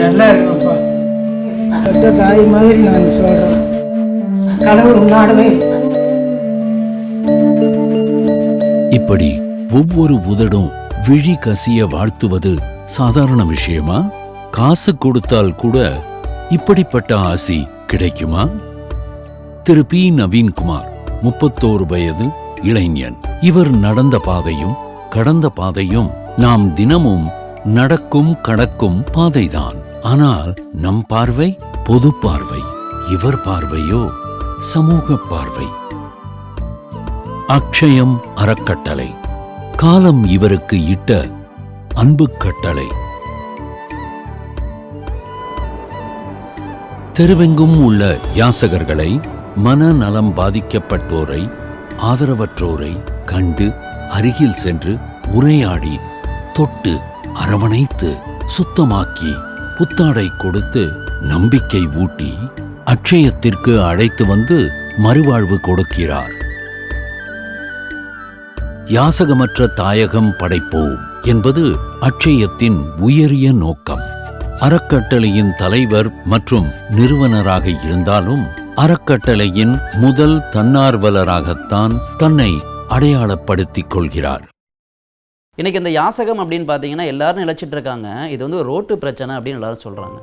நல்லா இருக்கும்ப்பா பெத்த தாய் மாதிரி நான் சொல்கிறேன் கடவுள் உன்னாடவே. இப்படி ஒவ்வொரு உதடும் விழி கசிய வாழ்த்துவது சாதாரண விஷயமா? காசு கொடுத்தால் கூட இப்படிப்பட்ட ஆசி கிடைக்குமா? திரு பி நவீன்குமார் முப்பத்தோரு வயது இளைஞன். இவர் நடந்த பாதையும் கடந்த பாதையும் நாம் தினமும் நடக்கும் கடக்கும் பாதைதான். ஆனால் நம் பார்வை பொது பார்வை இவர் பார்வையோ சமூக பார்வை. அக்ஷயம் அறக்கட்டளை காலம் இவருக்கு இட்ட அன்பு கட்டளை. தெருவெங்கும் உள்ள யாசகர்களை மனநலம் பாதிக்கப்பட்டோரை ஆதரவற்றோரை கண்டு அருகில் சென்று உரையாடி தொட்டு அரவணைத்து சுத்தமாக்கி புத்தாடை கொடுத்து நம்பிக்கை ஊட்டி அட்சயத்திற்கு அழைத்து வந்து மறுவாழ்வு கொடுக்கிறார். யாசகமற்ற தாயகம் படைப்போம் என்பது அட்சயத்தின் உயரிய நோக்கம். அறக்கட்டளையின் தலைவர் மற்றும் நிறுவனராக இருந்தாலும் அறக்கட்டளையின் முதல் தன்னார்வலராகத்தான் தன்னை அடையாளப்படுத்திக் கொள்கிறார். இன்றைக்கி இந்த யாசகம் அப்படின்னு பார்த்தீங்கன்னா எல்லாரும் நிலச்சிட்டு இருக்காங்க இது வந்து ஒரு ரோட்டு பிரச்சனை அப்படின்னு எல்லாரும் சொல்கிறாங்க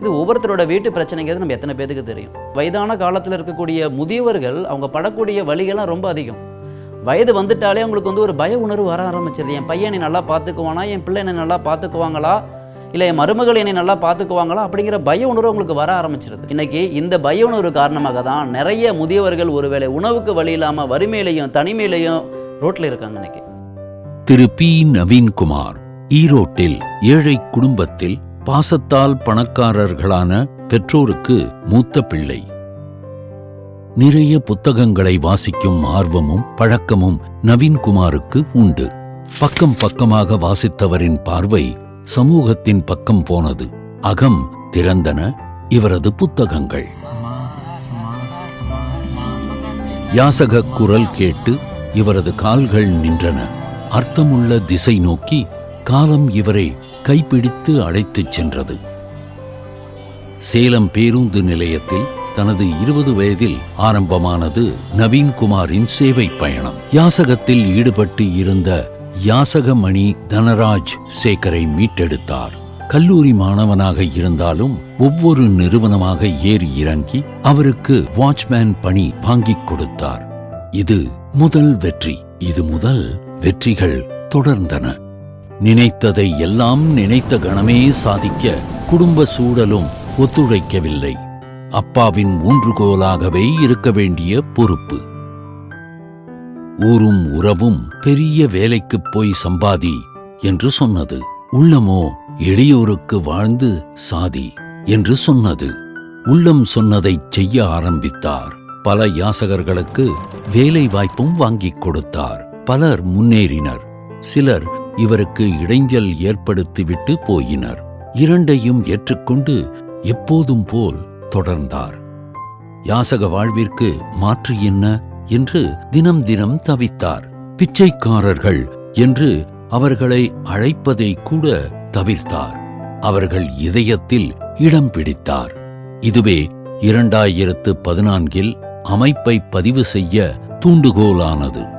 இது ஒவ்வொருத்தரோட வீட்டு பிரச்சனைங்கிறது நம்ம எத்தனை பேருக்கு தெரியும். வயதான காலத்தில் இருக்கக்கூடிய முதியவர்கள் அவங்க படக்கூடிய வழிகள்லாம் ரொம்ப அதிகம். வயது வந்துட்டாலே அவங்களுக்கு வந்து ஒரு பய உணர்வு வர ஆரம்பிச்சிருது. என் பையன் என்னை நல்லா பார்த்துக்குவானா? என் பிள்ளை என்னை நல்லா பார்த்துக்குவாங்களா? இல்லை என் மருமகள் என்னை நல்லா பார்த்துக்குவாங்களா? அப்படிங்கிற பய உணர்வு அவங்களுக்கு வர ஆரம்பிச்சிருது. இன்னைக்கு இந்த பய உணர்வு காரணமாக தான் நிறைய முதியவர்கள் ஒருவேளை உணவுக்கு வழி இல்லாமல் வறுமையிலையும் தனிமையிலையும் ரோட்டில் இருக்காங்க இன்னைக்கு. திரு பி. நவீன்குமார் ஈரோட்டில் ஏழை குடும்பத்தில் பாசத்தால் பணக்காரர்களான பெற்றோருக்கு மூத்த பிள்ளை. நிறைய புத்தகங்களை வாசிக்கும் ஆர்வமும் பழக்கமும் நவீன்குமாருக்கு உண்டு. பக்கம் பக்கமாக வாசித்தவரின் பார்வை சமூகத்தின் பக்கம் போனது. அகம் திறந்தன இவரது புத்தகங்கள். யாசக குரல் கேட்டு இவரது கால்கள் நின்றன. அர்த்தமுள்ள திசை நோக்கி காலம் இவரை கைப்பிடித்து அழைத்துச் சென்றது. சேலம் பேருந்து நிலையத்தில் தனது இருபது வயதில் ஆரம்பமானது நவீன்குமாரின் சேவை பயணம். யாசகத்தில் ஈடுபட்டு இருந்த யாசகமணி தனராஜ் சேகரை மீட்டெடுத்தார். கல்லூரி மாணவனாக இருந்தாலும் ஒவ்வொரு நிறுவனமாக ஏறி இறங்கி அவருக்கு வாட்ச்மேன் பணி வாங்கிக் கொடுத்தார். இது முதல் வெற்றி. இது முதல் வெற்றிகள் தொடர்ந்தன. நினைத்ததை எல்லாம் நினைத்த கணமே சாதிக்க குடும்ப சூழலும் ஒத்துழைக்கவில்லை. அப்பாவின் ஊன்றுகோலாகவே இருக்க வேண்டிய பொறுப்பு. ஊரும் உறவும் பெரிய வேலைக்குப் போய் சம்பாதி என்று சொன்னது. உள்ளமோ எளியோருக்கு வாழ்ந்து சாதி என்று சொன்னது. உள்ளம் சொன்னதைச் செய்ய ஆரம்பித்தார். பல யாசகர்களுக்கு வேலை வாய்ப்பும் வாங்கிக் கொடுத்தார். பலர் முன்னேறினர். சிலர் இவருக்கு இடைஞ்சல் ஏற்படுத்திவிட்டு போயினர். இரண்டையும் ஏற்றுக்கொண்டு எப்போதும் போல் தொடர்ந்தார். யாசக வாழ்விற்கு மாற்று என்ன என்று தினம் தினம் தவித்தார். பிச்சைக்காரர்கள் என்று அவர்களை அழைப்பதை கூட தவிர்த்தார். அவர்கள் இதயத்தில் இடம் பிடித்தார். இதுவே இரண்டாயிரத்து பதினான்கில் அமைப்பை பதிவு செய்ய தூண்டுகோலானது.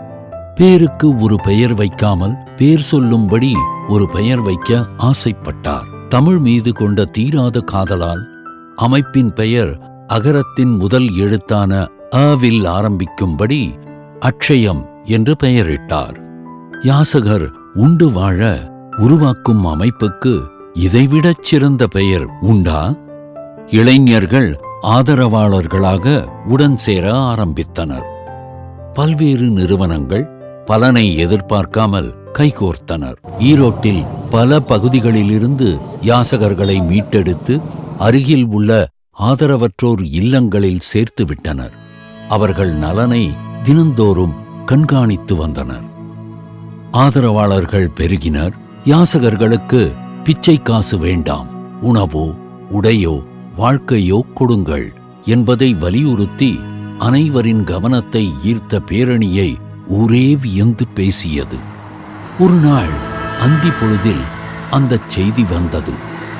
பேருக்கு ஒரு பெயர் வைக்காமல் பேர் சொல்லும்படி ஒரு பெயர் வைக்க ஆசைப்பட்டார். தமிழ் மீது கொண்ட தீராத காதலால் அமைப்பின் பெயர் அகரத்தின் முதல் எழுத்தான அவில் ஆரம்பிக்கும்படி அக்ஷயம் என்று பெயரிட்டார். யாசகர் உண்டு வாழ உருவாக்கும் அமைப்புக்கு இதைவிடச் சிறந்த பெயர் உண்டா? இளைஞர்கள் ஆதரவாளர்களாக உடன் சேர ஆரம்பித்தனர். பல்வேறு நிறுவனங்கள் பலனை எதிர்பார்க்காமல் கைகோர்த்தனர். ஈரோட்டில் பல பகுதிகளிலிருந்து யாசகர்களை மீட்டெடுத்து அருகில் உள்ள ஆதரவற்றோர் இல்லங்களில் சேர்த்து விட்டனர். அவர்கள் நலனை தினந்தோறும் கண்காணித்து வந்தனர். ஆதரவாளர்கள் பெருகினர். யாசகர்களுக்கு பிச்சை காசு வேண்டாம். உணவோ உடையோ வாழ்க்கையோ கொடுங்கள் என்பதை வலியுறுத்தி அனைவரின் கவனத்தை ஈர்த்த பேரணியை ஊரே வியந்து பேசியது. ஒரு நாள் அந்தி பொழுதில் அந்தச் செய்தி வந்தது.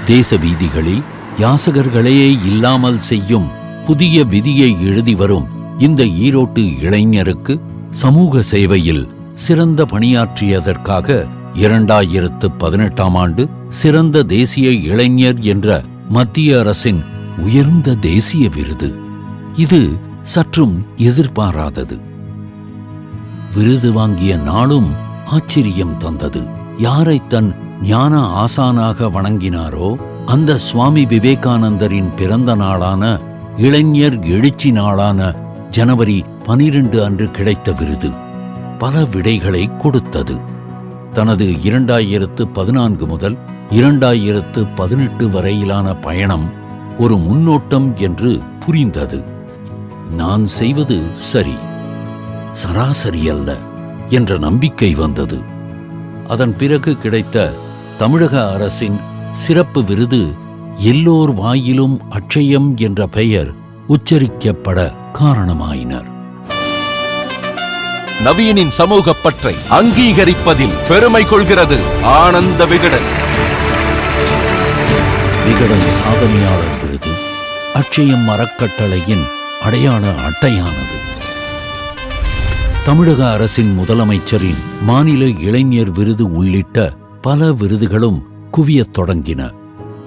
தேச வீதிகளில் யாசகர்களையே இல்லாமல் செய்யும் புதிய விதியை எழுதி வரும் இந்த ஈரோட்டு இளைஞருக்கு சமூக சேவையில் சிறந்த பணியாற்றியதற்காக இரண்டாயிரத்து பதினெட்டாம் ஆண்டு சிறந்த தேசிய இளைஞர் என்ற மத்திய அரசின் உயர்ந்த தேசிய விருது. இது சற்றும் எதிர்பாராதது. விருது வாங்கிய நாளும் ஆச்சரியம் தந்தது. யாரை தன் ஞான ஆசானாக வணங்கினாரோ அந்த சுவாமி விவேகானந்தரின் பிறந்த நாளான இளைஞர் எழுச்சி நாளான ஜனவரி பனிரெண்டு அன்று கிடைத்த விருது. பல விடைகளை கொடுத்தது. தனது இரண்டாயிரத்து பதினான்கு முதல் இரண்டாயிரத்து பதினெட்டு வரையிலான பயணம் ஒரு முன்னோட்டம் என்று புரிந்தது. நான் செய்வது சரி. சராசரி அல்ல என்ற நம்பிக்கை வந்தது. அதன் பிறகு கிடைத்த தமிழக அரசின் சிறப்பு விருது எல்லோர் வாயிலும் அட்சயம் என்ற பெயர் உச்சரிக்கப்பட காரணமாயினர். நவீனின் சமூக பற்றை அங்கீகரிப்பதில் பெருமை கொள்கிறது ஆனந்த விகடன். விகடன் சாதனையாளர் விருது அட்சயம் அறக்கட்டளையின் அடையாள அட்டையானது. தமிழக அரசின் முதலமைச்சரின் மாநில இளைஞர் விருது உள்ளிட்ட பல விருதுகளும் குவியத் தொடங்கின.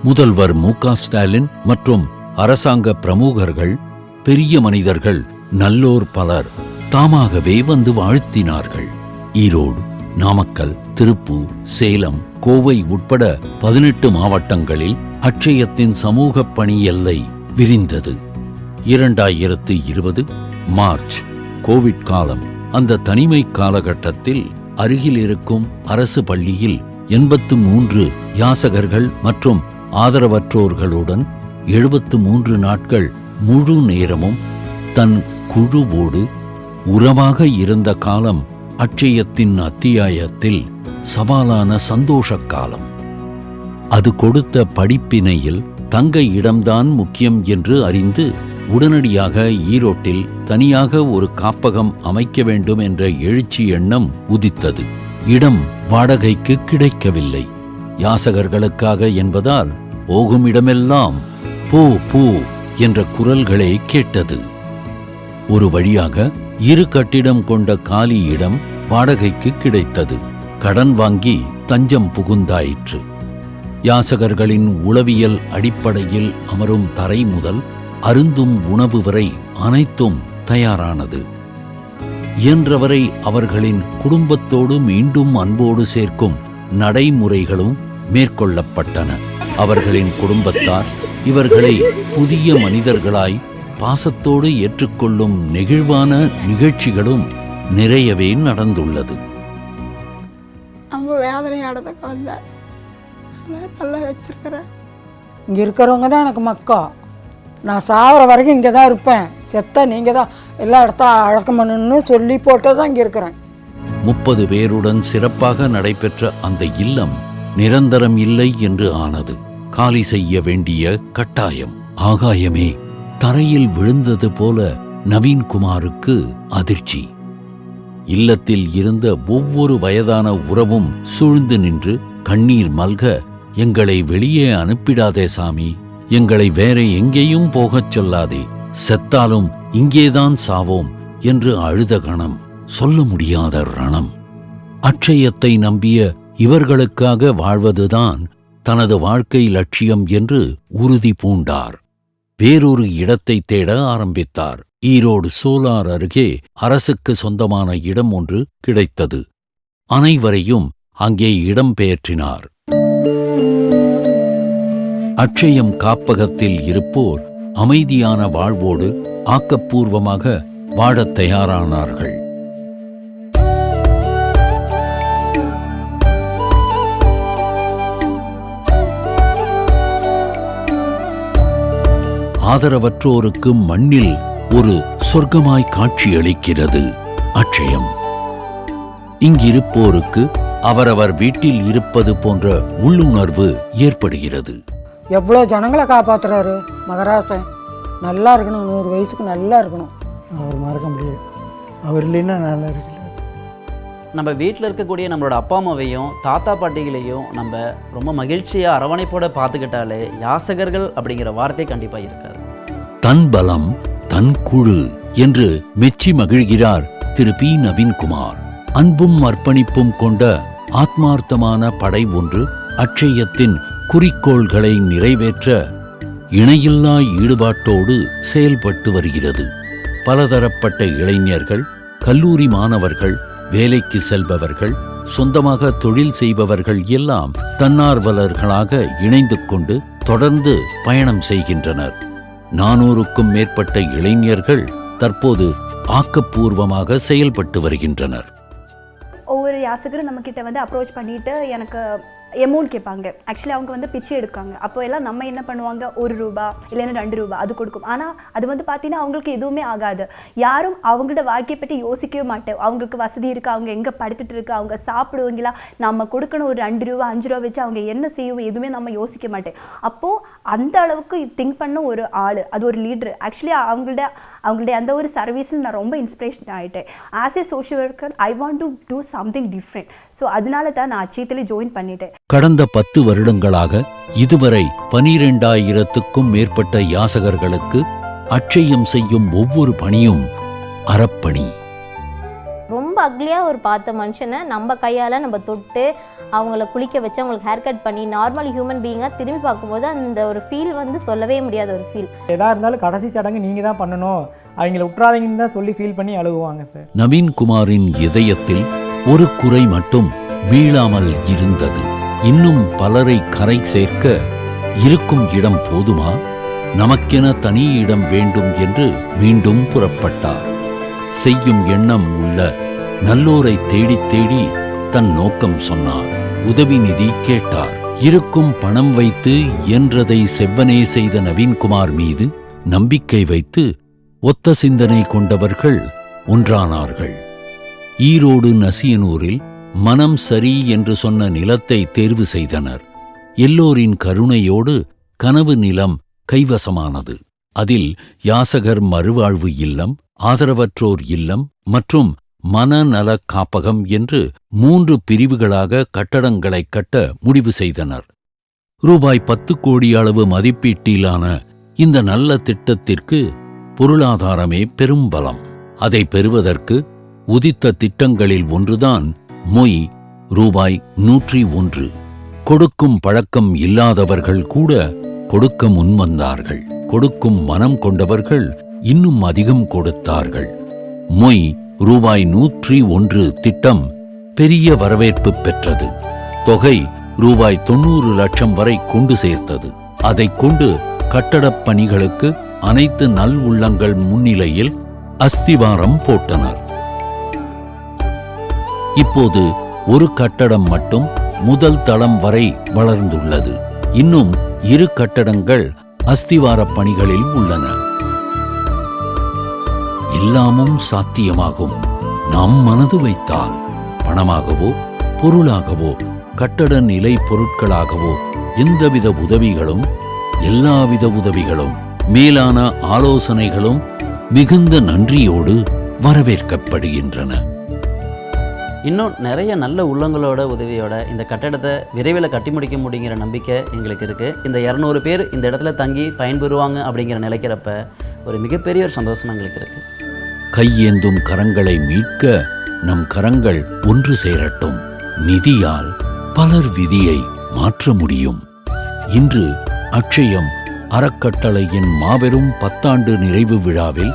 முதல்வர் மு ஸ்டாலின் மற்றும் அரசாங்க பிரமுகர்கள் பெரிய மனிதர்கள் நல்லோர் பலர் தாமாகவே வந்து வாழ்த்தினார்கள். ஈரோடு நாமக்கல் திருப்பூர் சேலம் கோவை உட்பட பதினெட்டு மாவட்டங்களில் அட்சயத்தின் சமூக பணி எல்லை விரிந்தது. இரண்டாயிரத்து இருபது மார்ச் கோவிட் காலம். அந்த தனிமை காலகட்டத்தில் அருகில் இருக்கும் அரசு பள்ளியில் எண்பத்து மூன்று யாசகர்கள் மற்றும் ஆதரவற்றோர்களுடன் எழுபத்து மூன்று நாட்கள் முழு நேரமும் தன் குழுவோடு உறவாக இருந்த காலம் அட்சயத்தின் அத்தியாயத்தில் சவாலான சந்தோஷக் காலம். அது கொடுத்த படிப்பினையில் தங்க இடம்தான் முக்கியம் என்று அறிந்து உடனடியாக ஈரோட்டில் தனியாக ஒரு காப்பகம் அமைக்க வேண்டும் என்ற எழுச்சி எண்ணம் உதித்தது. இடம் வாடகைக்கு கிடைக்கவில்லை. யாசகர்களுக்காக என்பதால் போகும் இடமெல்லாம் போ போ என்ற குரல்களே கேட்டது. ஒரு வழியாக இரு கட்டிடம் கொண்ட காலி இடம் வாடகைக்கு கிடைத்தது. கடன் வாங்கி தஞ்சம் புகுந்தாயிற்று. யாசகர்களின் உளவியல் அடிப்படையில் அமரும் தரை முதல் அருந்தும் உணவு வரை அனைத்தும் தயாரானது. இயன்றவரை அவர்களின் குடும்பத்தோடு மீண்டும் அன்போடு சேர்க்கும் நடைமுறைகளும் மேற்கொள்ளப்பட்டன. அவர்களின் குடும்பத்தார் இவர்களை புதிய மனிதர்களாய் பாசத்தோடு ஏற்றுக்கொள்ளும் நெகிழ்வான நிகழ்ச்சிகளும் நிறையவே நடந்துள்ளது. நல்லா வச்சிருக்கிறேன். இங்கே இருக்கிறவங்க தான் எனக்கு மக்கா. நான் சாகிற வரைக்கும் இங்கே தான் இருப்பேன். செத்த நீங்கள் தான். எல்லா இடத்த அழக்கம் பண்ணணும்னு சொல்லி போட்டு தான் இங்கே இருக்கிறேன். முப்பது பேருடன் சிறப்பாக நடைபெற்ற அந்த இல்லம் நிரந்தரம் இல்லை என்று ஆனது. காலி செய்ய வேண்டிய கட்டாயம். ஆகாயமே தரையில் விழுந்தது போல நவீன்குமாருக்கு அதிர்ச்சி. இல்லத்தில் இருந்த ஒவ்வொரு வயதான உறவும் சூழ்ந்து நின்று கண்ணீர் மல்க எங்களை வெளியே அனுப்பிடாதே சாமி. எங்களை வேற எங்கேயும் போகச் சொல்லாதே. செத்தாலும் இங்கேதான் சாவோம் என்று அழுத கணம் சொல்ல முடியாத ரணம். அட்சயத்தை நம்பிய இவர்களுக்காக வாழ்வதுதான் தனது வாழ்க்கை லட்சியம் என்று உறுதி பூண்டார். வேறொரு இடத்தை தேட ஆரம்பித்தார். ஈரோடு சோலார் அருகே அரசுக்கு சொந்தமான இடம் ஒன்று கிடைத்தது. அனைவரையும் அங்கே இடம் பெயற்றினார் அட்சயம் காப்பகத்தில் இருப்போர் அமைதியான வாழ்வோடு ஆக்கப்பூர்வமாக வாழத் தயாரானார்கள். ஆதரவற்றோருக்கு மண்ணில் ஒரு சொர்க்கமாய் காட்சியளிக்கிறது அட்சயம். இங்கிருப்போருக்கு அவரவர் வீட்டில் இருப்பது போன்ற உள்ளுணர்வு ஏற்படுகிறது. எவ்வளோ ஜனங்களை காப்பாத்துறாரு மகராசன் நல்லா இருக்கணும் நூறு வயசுக்கு நல்லா இருக்கணும். அவர் மறக்க முடியாது. அவர் இல்லைன்னா நல்லா இருக்கல. நம்ம வீட்டில் இருக்கக்கூடிய நம்மளோட அப்பா அம்மாவையும் தாத்தா பாட்டிகளையும் நம்ம ரொம்ப மகிழ்ச்சியாக அரவணைப்போட பார்த்துக்கிட்டாலே யாசகர்கள் அப்படிங்கிற வார்த்தை கண்டிப்பாக இருக்காது. தன் பலம் தன் குழு என்று மெச்சி மகிழ்கிறார் திரு பி. நவீன்குமார். அன்பும் அர்ப்பணிப்பும் கொண்ட ஆத்மார்த்தமான படை ஒன்று அட்சயத்தின் குறிக்கோள்களை நிறைவேற்ற இணையில்லா ஈடுபாட்டோடு செயல்பட்டு வருகிறது. பலதரப்பட்ட இளைஞர்கள் கல்லூரி மாணவர்கள் வேலைக்கு செல்பவர்கள் சொந்தமாக தொழில் செய்பவர்கள் எல்லாம் தன்னார்வலர்களாக இணைந்து கொண்டு தொடர்ந்து பயணம் செய்கின்றனர். நானூறுக்கும் மேற்பட்ட இளைஞர்கள் தற்போது ஆக்கப்பூர்வமாக செயல்பட்டு வருகின்றனர். ஒவ்வொரு யாசகரும் நம்மக்கிட்ட வந்து அப்ரோச் பண்ணிட்டு எனக்கு எமௌண்ட் கேட்பாங்க. ஆக்சுவலி அவங்க வந்து பிச்சை எடுக்காங்க. அப்போ எல்லாம் நம்ம என்ன பண்ணுவாங்க? ஒரு ரூபா இல்லைன்னா ரெண்டு ரூபா அது கொடுக்கும். ஆனால் அது வந்து பார்த்தீங்கன்னா அவங்களுக்கு எதுவுமே ஆகாது. யாரும் அவங்களோட வாழ்க்கையை பற்றி யோசிக்கவே மாட்டேன். அவங்களுக்கு வசதி இருக்கா? அவங்க எங்கே படுத்துட்டு இருக்கா? அவங்க சாப்பிடுவாங்களா? நம்ம கொடுக்கணும் ஒரு ரெண்டு ரூபா அஞ்சு ரூபா வச்சு அவங்க என்ன செய்வோம்? எதுவுமே நம்ம யோசிக்க மாட்டேன். அப்போது அந்த அளவுக்கு திங்க் பண்ண ஒரு ஆள் அது ஒரு லீடர் ஆக்சுவலி அவங்களோட அவங்களுடைய அந்த ஒரு சர்வீஸில் நான் ரொம்ப இன்ஸ்பிரேஷன் ஆகிட்டேன் as a social worker I want to do something different so அதனால தான் நான் அச்சயத்தில் ஜாயின் பண்ணிட்டேன். கடந்த பத்து வருடங்களாக இதுவரை பனிரெண்டாயிரத்துக்கும் மேற்பட்ட யாசகர்களுக்கு அட்சயம் செய்யும் ஒவ்வொரு பணியும் அறப்பணி. ரொம்ப அக்லியாக ஒரு பார்த்த மனுஷனை நம்ம கையால் நம்ம தொட்டு அவங்கள குளிக்க வச்சு அவங்களுக்கு ஹேர் கட் பண்ணி நார்மல் ஹியூமன் பீயிங்காக திரும்பி பார்க்கும்போது அந்த ஒரு ஃபீல் வந்து சொல்லவே முடியாத ஒரு ஃபீல் எதாக இருந்தாலும் கடைசி சடங்கு நீங்கள் தான் பண்ணணும். அவங்கள விட்றாதீங்கன்னு தான் சொல்லி ஃபீல் பண்ணி அழுகுவாங்க சார் நவீன்குமாரின் இதயத்தில் ஒரு குறை மட்டும் மீளாமல் இருந்தது. இன்னும் பலரை கரை சேர்க்க இருக்கும் இடம் போதுமா? நமக்கென தனி இடம் வேண்டும் என்று மீண்டும் புறப்பட்டார். செய்யும் எண்ணம் உள்ள நல்லோரை தேடித் தேடி தன் நோக்கம் சொன்னார். உதவி நிதி கேட்டார். இருக்கும் பணம் வைத்து இயன்றதை செவ்வனே செய்த நவீன்குமார் மீது நம்பிக்கை வைத்து ஒத்த சிந்தனை கொண்டவர்கள் ஒன்றானார்கள். ஈரோடு நசியனூரில் மனம் சரி என்று சொன்ன நிலத்தை தேர்வு செய்தனர். எல்லோரின் கருணையோடு கனவு நிலம் கைவசமானது. அதில் யாசகர் மறுவாழ்வு இல்லம் ஆதரவற்றோர் இல்லம் மற்றும் மனநல காப்பகம் என்று மூன்று பிரிவுகளாக கட்டடங்களை கட்ட முடிவு செய்தனர். ரூபாய் பத்து கோடி அளவு மதிப்பீட்டிலான இந்த நல்ல திட்டத்திற்கு பொருளாதாரமே பெரும்பலம் அதை பெறுவதற்கு உதித்த திட்டங்களில் ஒன்றுதான் மொய் ரூபாய் நூற்றி ஒன்று. கொடுக்கும் பழக்கம் இல்லாதவர்கள் கூட கொடுக்க முன்வந்தார்கள் கொடுக்கும் மனம் கொண்டவர்கள் இன்னும் அதிகம் கொடுத்தார்கள். மொய் ரூபாய் நூற்றி ஒன்று திட்டம் பெரிய வரவேற்பு பெற்றது. தொகை ரூபாய் தொண்ணூறு லட்சம் வரை கொண்டு சேர்த்தது. அதைக் கொண்டு கட்டடப் பணிகளுக்கு அனைத்து நல் உள்ளங்கள் முன்னிலையில் அஸ்திவாரம் போட்டனர். இப்போது ஒரு கட்டடம் மட்டும் முதல் தளம் வரை வளர்ந்துள்ளது. இன்னும் இரு கட்டடங்கள் அஸ்திவாரப் பணிகளில் உள்ளன. எல்லாமும் சாத்தியமாகும். நாம் மனது வைத்தால் பணமாகவோ பொருளாகவோ கட்டட நிலை பொருட்களாகவோ எந்தவித உதவிகளும் எல்லாவித உதவிகளும் மேலான ஆலோசனைகளும் மிகுந்த நன்றியோடு வரவேற்கப்படுகின்றன. இன்னும் நிறைய நல்ல உள்ளங்களோட உதவியோட இந்த கட்டடத்தை விரைவில் கட்டி முடிக்க முடியுங்கிற நம்பிக்கை எங்களுக்கு இருக்குது இந்த இரநூறு பேர் இந்த இடத்துல தங்கி பயன்பெறுவாங்க அப்படிங்கிற நிலைக்கிறப்ப ஒரு மிகப்பெரிய ஒரு சந்தோஷம் எங்களுக்கு இருக்குது கையேந்தும் கரங்களை மீட்க நம் கரங்கள் ஒன்று சேரட்டும். நிதியால் பலர் விதியை மாற்ற முடியும். இன்று அட்சயம் அறக்கட்டளையின் மாபெரும் பத்தாண்டு நிறைவு விழாவில்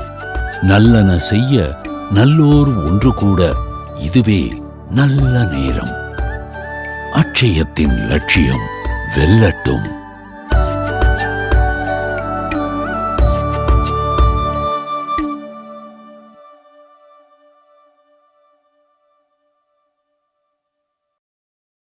நல்லன செய்ய நல்லோர் ஒன்று கூட இதுவே நல்ல நேரம். அட்சயத்தின் லட்சியம் வெல்லட்டும்.